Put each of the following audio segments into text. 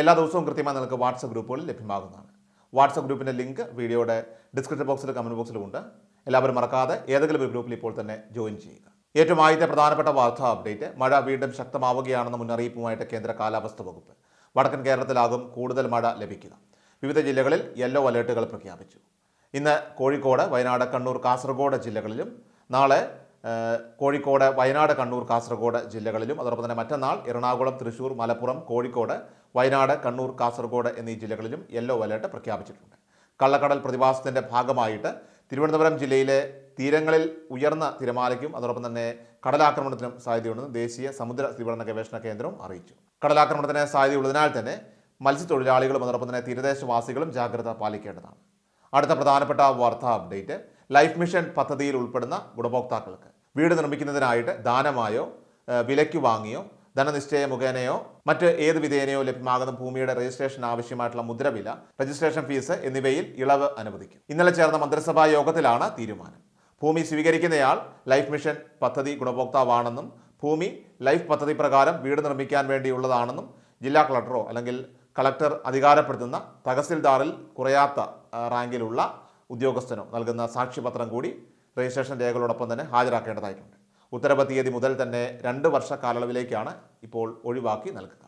എല്ലാ ദിവസവും കൃത്യമായി നിങ്ങൾക്ക് വാട്സപ്പ് ഗ്രൂപ്പുകളിൽ ലഭ്യമാകുന്നതാണ്. വാട്സപ്പ് ഗ്രൂപ്പിന്റെ ലിങ്ക് വീഡിയോയുടെ ഡിസ്ക്രിപ്ഷൻ ബോക്സിലും കമന്റ് ബോക്സിലും ഉണ്ട് എല്ലാവരും മറക്കാതെ ഏതെങ്കിലും ഒരു ഗ്രൂപ്പിൽ ഇപ്പോൾ തന്നെ ജോയിൻ ചെയ്യുക. ഏറ്റവും ആദ്യത്തെ പ്രധാനപ്പെട്ട വാർത്താ അപ്ഡേറ്റ് മഴ വീണ്ടും ശക്തമാവുകയാണെന്ന മുന്നറിയിപ്പുമായിട്ട് കേന്ദ്ര കാലാവസ്ഥ വകുപ്പ്. വടക്കൻ കേരളത്തിലാകും കൂടുതൽ മഴ ലഭിക്കുക. വിവിധ ജില്ലകളിൽ യെല്ലോ അലേർട്ടുകൾ പ്രഖ്യാപിച്ചു. ഇന്ന് കോഴിക്കോട് വയനാട് കണ്ണൂർ കാസർഗോഡ് ജില്ലകളിലും നാളെ കോഴിക്കോട് വയനാട് കണ്ണൂർ കാസർഗോഡ് ജില്ലകളിലും അതോടൊപ്പം തന്നെ മറ്റന്നാൾ എറണാകുളം തൃശൂർ മലപ്പുറം കോഴിക്കോട് വയനാട് കണ്ണൂർ കാസർഗോഡ് എന്നീ ജില്ലകളിലും യെല്ലോ അലേർട്ട് പ്രഖ്യാപിച്ചിട്ടുണ്ട്. കള്ളക്കടൽ പ്രതിഭാസത്തിന്റെ ഭാഗമായിട്ട് തിരുവനന്തപുരം ജില്ലയിലെ തീരങ്ങളിൽ ഉയർന്ന തിരമാലയ്ക്കും അതോടൊപ്പം തന്നെ കടലാക്രമണത്തിനും സാധ്യതയുണ്ടെന്ന് ദേശീയ സമുദ്ര സ്ഥിരീകരണ ഗവേഷണ കേന്ദ്രവും അറിയിച്ചു. കടലാക്രമണത്തിന് സാധ്യതയുള്ളതിനാൽ തന്നെ മത്സ്യത്തൊഴിലാളികളും അതോടൊപ്പം തന്നെ തീരദേശവാസികളും ജാഗ്രത പാലിക്കേണ്ടതാണ്. അടുത്ത പ്രധാനപ്പെട്ട വാർത്താ അപ്ഡേറ്റ് ലൈഫ് മിഷൻ പദ്ധതിയിൽ ഉൾപ്പെടുന്ന ഗുണഭോക്താക്കൾക്ക് വീട് നിർമ്മിക്കുന്നതിനായിട്ട് ദാനമായോ വിലയ്ക്ക് വാങ്ങിയോ ധനനിശ്ചയ മുഖേനയോ മറ്റ് ഏത് വിധേനയോ ലഭ്യമാകുന്ന ഭൂമിയുടെ രജിസ്ട്രേഷൻ ആവശ്യമായിട്ടുള്ള മുദ്രവില രജിസ്ട്രേഷൻ ഫീസ് എന്നിവയിൽ ഇളവ് അനുവദിക്കും. ഇന്നലെ ചേർന്ന മന്ത്രിസഭാ യോഗത്തിലാണ് തീരുമാനം. ഭൂമി സ്വീകരിക്കുന്നയാൾ ലൈഫ് മിഷൻ പദ്ധതി ഗുണഭോക്താവാണെന്നും ഭൂമി ലൈഫ് പദ്ധതി പ്രകാരം വീട് നിർമ്മിക്കാൻ വേണ്ടിയുള്ളതാണെന്നും ജില്ലാ കളക്ടറോ അല്ലെങ്കിൽ കളക്ടർ അധികാരപ്പെടുത്തുന്ന തഹസിൽദാറിൽ കുറയാത്ത റാങ്കിലുള്ള ഉദ്യോഗസ്ഥനോ നൽകുന്ന സാക്ഷ്യപത്രം കൂടി രജിസ്ട്രേഷൻ രേഖകളോടൊപ്പം തന്നെ ഹാജരാക്കേണ്ടതായിട്ടുണ്ട്. ഉത്തരവ് തീയതി മുതൽ തന്നെ രണ്ട് വർഷ കാലയളവിലേക്കാണ് ഇപ്പോൾ ഒഴിവാക്കി നൽകുക.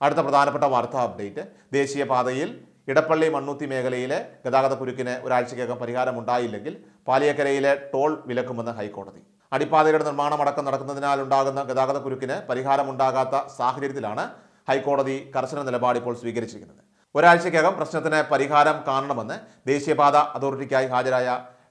അടുത്ത പ്രധാനപ്പെട്ട വാർത്താ അപ്ഡേറ്റ്. ദേശീയപാതയിൽ ഇടപ്പള്ളി മണ്ണൂത്തി മേഖലയിലെ ഗതാഗത കുരുക്കിന് ഒരാഴ്ചയ്ക്കകം പരിഹാരമുണ്ടായില്ലെങ്കിൽ പാലിയക്കരയിലെ ടോൾ വിലക്കുമെന്ന് ഹൈക്കോടതി. അടിപ്പാതയുടെ നിർമ്മാണമടക്കം നടക്കുന്നതിനാൽ ഉണ്ടാകുന്ന ഗതാഗത കുരുക്കിന് പരിഹാരമുണ്ടാകാത്ത സാഹചര്യത്തിലാണ് ഹൈക്കോടതി കർശന നിലപാട് ഇപ്പോൾ സ്വീകരിച്ചിരിക്കുന്നത്. ഒരാഴ്ചയ്ക്കകം പ്രശ്നത്തിന് പരിഹാരം കാണണമെന്ന് ദേശീയപാത അതോറിറ്റിക്കായി ഹാജരായ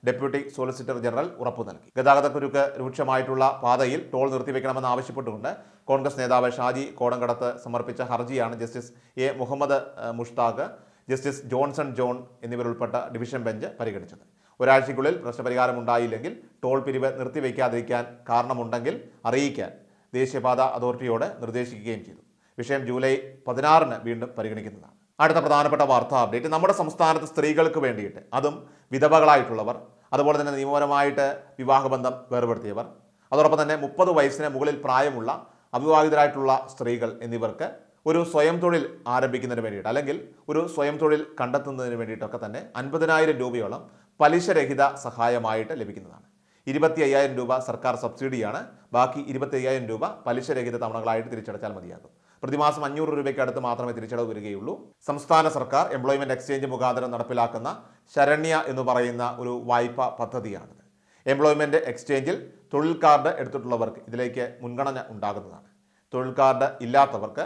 ഡെപ്യൂട്ടി സോളിസിറ്റർ ജനറൽ ഉറപ്പു നൽകി. ഗതാഗതക്കുരുക്ക് രൂക്ഷമായിട്ടുള്ള പാതയിൽ ടോൾ നിർത്തിവെക്കണമെന്ന് ആവശ്യപ്പെട്ടുകൊണ്ട് കോൺഗ്രസ് നേതാവ് ഷാജി കോടങ്കടത്ത് സമർപ്പിച്ച ഹർജിയാണ് justice A Muhammad Mushtaq justice Johnson John എന്നിവരുൾപ്പെട്ട division bench പരിഗണിച്ചത്. ഒരാഴ്ചയ്ക്കുള്ളിൽ പ്രശ്നപരിഹാരം ഉണ്ടായില്ലെങ്കിൽ ടോൾ പിരിവ് നിർത്തിവെക്കാതിരിക്കാൻ കാരണമുണ്ടെങ്കിൽ അറിയിക്കാൻ ദേശീയപാത അതോറിറ്റിയോട് നിർദ്ദേശിക്കുകയും ചെയ്തു. വിഷയം ജൂലൈ പതിനാറിന് വീണ്ടും പരിഗണിക്കുന്നതാണ്. അടുത്ത പ്രധാനപ്പെട്ട വാർത്താ അപ്ഡേറ്റ്. നമ്മുടെ സംസ്ഥാനത്ത് സ്ത്രീകൾക്ക് വേണ്ടിയിട്ട് അതും വിധവകളായിട്ടുള്ളവർ അതുപോലെ തന്നെ നിയമപരമായിട്ട് വിവാഹബന്ധം വേർപെടുത്തിയവർ. അതോടൊപ്പം തന്നെ മുപ്പത് വയസ്സിന് മുകളിൽ പ്രായമുള്ള അവിവാഹിതരായിട്ടുള്ള സ്ത്രീകൾ എന്നിവർക്ക് ഒരു സ്വയം തൊഴിൽ ആരംഭിക്കുന്നതിന് വേണ്ടിയിട്ട് അല്ലെങ്കിൽ ഒരു സ്വയം തൊഴിൽ കണ്ടെത്തുന്നതിന് വേണ്ടിയിട്ടൊക്കെ തന്നെ അൻപതിനായിരം രൂപയോളം പലിശരഹിത സഹായമായിട്ട് ലഭിക്കുന്നതാണ്. ഇരുപത്തി അയ്യായിരം രൂപ സർക്കാർ സബ്സിഡിയാണ്. ബാക്കി ഇരുപത്തി അയ്യായിരം രൂപ പലിശരഹിത തവണകളായിട്ട് തിരിച്ചടച്ചാൽ മതിയാകും. പ്രതിമാസം അഞ്ഞൂറ് രൂപയ്ക്ക് അടുത്ത് മാത്രമേ തിരിച്ചടവ് വരികയുള്ളൂ. സംസ്ഥാന സർക്കാർ എംപ്ലോയ്മെന്റ് എക്സ്ചേഞ്ച് മുഖാന്തരം നടപ്പിലാക്കുന്ന ശരണ്യ എന്ന് പറയുന്ന ഒരു വായ്പ പദ്ധതിയാണിത്. എംപ്ലോയ്മെന്റ് എക്സ്ചേഞ്ചിൽ തൊഴിൽ കാർഡ് എടുത്തിട്ടുള്ളവർക്ക് ഇതിലേക്ക് മുൻഗണന ഉണ്ടാകുന്നതാണ്. തൊഴിൽ കാർഡ് ഇല്ലാത്തവർക്ക്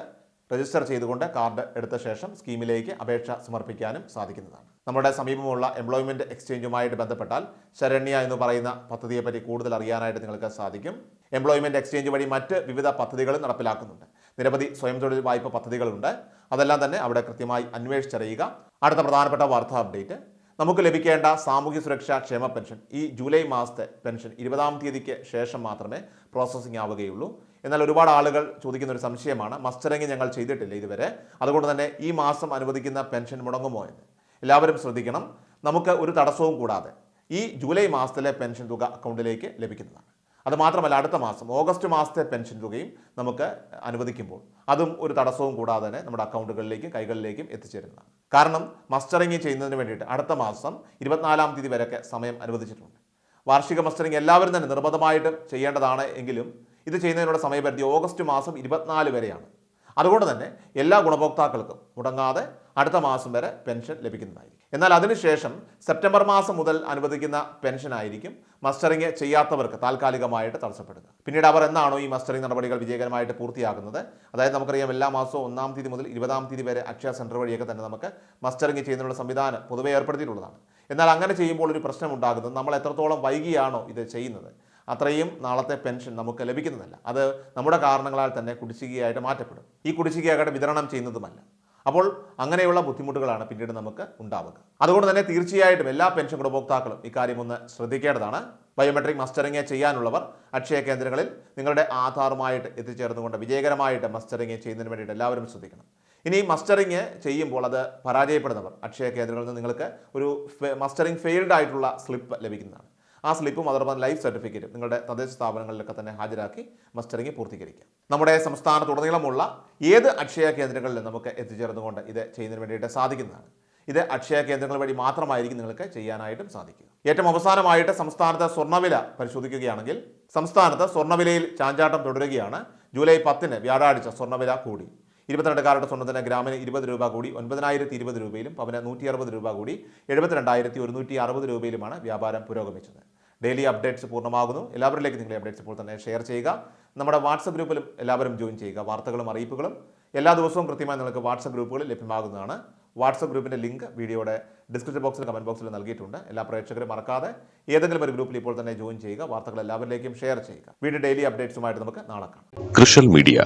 രജിസ്റ്റർ ചെയ്തുകൊണ്ട് കാർഡ് എടുത്ത ശേഷം സ്കീമിലേക്ക് അപേക്ഷ സമർപ്പിക്കാനും സാധിക്കുന്നതാണ്. നമ്മുടെ സമീപമുള്ള എംപ്ലോയ്മെന്റ് എക്സ്ചേഞ്ചുമായിട്ട് ബന്ധപ്പെട്ടാൽ ശരണ്യ എന്ന് പറയുന്ന പദ്ധതിയെപ്പറ്റി കൂടുതൽ അറിയാനായിട്ട് നിങ്ങൾക്ക് സാധിക്കും. എംപ്ലോയ്മെന്റ് എക്സ്ചേഞ്ച് വഴി മറ്റ് വിവിധ പദ്ധതികളും നടപ്പിലാക്കുന്നുണ്ട്. നിരവധി സ്വയം തൊഴിൽ വായ്പ പദ്ധതികളുണ്ട്. അതെല്ലാം തന്നെ അവിടെ കൃത്യമായി അന്വേഷിച്ചറിയുക. അടുത്ത പ്രധാനപ്പെട്ട വാർത്താ അപ്ഡേറ്റ്. നമുക്ക് ലഭിക്കേണ്ട സാമൂഹ്യ സുരക്ഷാ ക്ഷേമ പെൻഷൻ ഈ ജൂലൈ മാസത്തെ പെൻഷൻ ഇരുപതാം തീയതിക്ക് ശേഷം മാത്രമേ പ്രോസസ്സിംഗ് ആവുകയുള്ളൂ. എന്നാൽ ഒരുപാട് ആളുകൾ ചോദിക്കുന്ന ഒരു സംശയമാണ് മസ്റ്ററിങ് ഞങ്ങൾ ചെയ്തിട്ടില്ല ഇതുവരെ. അതുകൊണ്ട് തന്നെ ഈ മാസം അനുവദിക്കുന്ന പെൻഷൻ മുടങ്ങുമോ എന്ന്. എല്ലാവരും ശ്രദ്ധിക്കണം. നമുക്ക് ഒരു തടസ്സവും കൂടാതെ ഈ ജൂലൈ മാസത്തിലെ പെൻഷൻ തുക അക്കൗണ്ടിലേക്ക് ലഭിക്കുന്നതാണ്. അത് മാത്രമല്ല അടുത്ത മാസം ഓഗസ്റ്റ് മാസത്തെ പെൻഷൻ തുകയും നമുക്ക് അനുവദിക്കുമ്പോൾ അതും ഒരു തടസ്സവും കൂടാതെ തന്നെ നമ്മുടെ അക്കൗണ്ടുകളിലേക്കും കൈകളിലേക്കും എത്തിച്ചേരുന്നതാണ്. കാരണം മസ്റ്ററിങ് ചെയ്യുന്നതിന് വേണ്ടിയിട്ട് അടുത്ത മാസം ഇരുപത്തിനാലാം തീയതി വരെയൊക്കെ സമയം അനുവദിച്ചിട്ടുണ്ട്. വാർഷിക മസ്റ്ററിങ് എല്ലാവരും തന്നെ നിർബന്ധമായിട്ടും ചെയ്യേണ്ടതാണ് എങ്കിലും ഇത് ചെയ്യുന്നതിനുള്ള സമയപരിധി ഓഗസ്റ്റ് മാസം ഇരുപത്തിനാല് വരെയാണ്. അതുകൊണ്ട് തന്നെ എല്ലാ ഗുണഭോക്താക്കൾക്കും മുടങ്ങാതെ അടുത്ത മാസം വരെ പെൻഷൻ ലഭിക്കുന്നതായിരിക്കും. എന്നാൽ അതിനുശേഷം സെപ്റ്റംബർ മാസം മുതൽ അനുവദിക്കുന്ന പെൻഷൻ ആയിരിക്കും മസ്റ്ററിങ് ചെയ്യാത്തവർക്ക് താൽക്കാലികമായിട്ട് തടസ്സപ്പെടുക. പിന്നീട് അവർ എന്നാണോ ഈ മസ്റ്ററിങ് നടപടികൾ വിജയകരമായിട്ട് പൂർത്തിയാക്കുന്നത്? അതായത് നമുക്കറിയാം എല്ലാ മാസവും ഒന്നാം തീയതി മുതൽ ഇരുപതാം തീയതി വരെ അക്ഷയ സെന്റർ വഴിയൊക്കെ തന്നെ നമുക്ക് മസ്റ്ററിങ് ചെയ്യുന്നതിനുള്ള സംവിധാനം പൊതുവെ ഏർപ്പെടുത്തിയിട്ടുള്ളതാണ്. എന്നാൽ അങ്ങനെ ചെയ്യുമ്പോൾ ഒരു പ്രശ്നം ഉണ്ടാകുന്നത് നമ്മൾ എത്രത്തോളം വൈകിയാണോ ഇത് ചെയ്യുന്നത്? അത്രയും നാളത്തെ പെൻഷൻ നമുക്ക് ലഭിക്കുന്നതല്ല. അത് നമ്മുടെ കാരണങ്ങളാൽ തന്നെ കുടിശ്ശികയായിട്ട് മാറ്റപ്പെടും. ഈ കുടിശ്ശികയായിട്ട് വിതരണം ചെയ്യുന്നതുമല്ല. അപ്പോൾ അങ്ങനെയുള്ള ബുദ്ധിമുട്ടുകളാണ് പിന്നീട് നമുക്ക് ഉണ്ടാവുക. അതുകൊണ്ട് തന്നെ തീർച്ചയായിട്ടും എല്ലാ പെൻഷൻ ഗുണഭോക്താക്കളും ഇക്കാര്യം ഒന്ന് ശ്രദ്ധിക്കേണ്ടതാണ്. ബയോമെട്രിക് മസ്റ്ററിംഗ് ചെയ്യാനുള്ളവർ അക്ഷയ കേന്ദ്രങ്ങളിൽ നിങ്ങളുടെ ആധാറുമായിട്ട് എത്തിച്ചേർന്നുകൊണ്ട് വിജയകരമായിട്ട് മസ്റ്ററിംഗ് ചെയ്യുന്നതിന് വേണ്ടിയിട്ട് എല്ലാവരും ശ്രദ്ധിക്കണം. ഇനി മസ്റ്ററിംഗ് ചെയ്യുമ്പോൾ അത് പരാജയപ്പെടുന്നവർ അക്ഷയ കേന്ദ്രങ്ങളിൽ നിന്ന് നിങ്ങൾക്ക് ഒരു മസ്റ്ററിംഗ് ഫെയിൽഡ് ആയിട്ടുള്ള സ്ലിപ്പ് ലഭിക്കുന്നതാണ്. ആ സ്ലിപ്പും അതോടൊപ്പം ലൈഫ് സർട്ടിഫിക്കറ്റും നിങ്ങളുടെ തദ്ദേശ സ്ഥാപനങ്ങളിലൊക്കെ തന്നെ ഹാജരാക്കി മസ്റ്ററിംഗ് പൂർത്തീകരിക്കാം. നമ്മുടെ സംസ്ഥാനത്തുടനീളമുള്ള ഏത് അക്ഷയ കേന്ദ്രങ്ങളിലും നമുക്ക് എത്തിച്ചേർന്നുകൊണ്ട് ഇത് ചെയ്യുന്നതിന് വേണ്ടിയിട്ട് സാധിക്കുന്നതാണ്. ഇത് അക്ഷയ കേന്ദ്രങ്ങൾ വഴി മാത്രമായിരിക്കും നിങ്ങൾക്ക് ചെയ്യാനായിട്ടും സാധിക്കുക. ഏറ്റവും അവസാനമായിട്ട് സംസ്ഥാനത്തെ സ്വർണവില പരിശോധിക്കുകയാണെങ്കിൽ സംസ്ഥാനത്ത് സ്വർണവിലയിൽ ചാഞ്ചാട്ടം തുടരുകയാണ്. ജൂലൈ പത്തിന് വ്യാഴാഴ്ച സ്വർണവില കൂടി. ഇരുപത്തിരണ്ട് കാരുടെ സ്വർണത്തിന് ഗ്രാമിന് ഇരുപത് രൂപ കൂടി ഒൻപതിനായിരത്തി ഇരുപത് രൂപയിലും പവന് നൂറ്റി അറുപത് രൂപ കൂടി എഴുപത്തിരണ്ടായിരത്തി ഒരുന്നൂറ്റി അറുപത് രൂപയിലുമാണ് വ്യാപാരം പുരോഗമിച്ചത്. ഡെയിലി അപ്ഡേറ്റ്സ് പൂർണമാകുന്നു. എല്ലാവരിലേക്ക് നിങ്ങളെ അപ്ഡേറ്റ്സ് ഇപ്പോൾ തന്നെ ഷെയർ ചെയ്യുക. നമ്മുടെ വാട്സപ്പ് ഗ്രൂപ്പിലും എല്ലാവരും ജോയിൻ ചെയ്യുക. വാർത്തകളും അറിയിപ്പുകളും എല്ലാ ദിവസവും കൃത്യമായി നിങ്ങൾക്ക് വാട്സപ്പ് ഗ്രൂപ്പുകളിൽ ലഭ്യമാകുന്നതാണ്. വാട്സപ്പ് ഗ്രൂപ്പിന്റെ ലിങ്ക് വീഡിയോയുടെ ഡിസ്ക്രിപ്ഷൻ ബോക്സിൽ കമന്റ് ബോക്സിൽ നൽകിയിട്ടുണ്ട്. എല്ലാ പ്രേക്ഷകരും മറക്കാതെ ഏതെങ്കിലും ഒരു ഗ്രൂപ്പിൽ ഇപ്പോൾ തന്നെ ജോയിൻ ചെയ്യുക. വാർത്തകൾ എല്ലാവരിലേക്കും ഷെയർ ചെയ്യുക. വീഡിയോ ഡെയിലി അപ്ഡേറ്റ്സുമായിട്ട് നമുക്ക് നാളെ കാണാം. കൃഷൽ മീഡിയ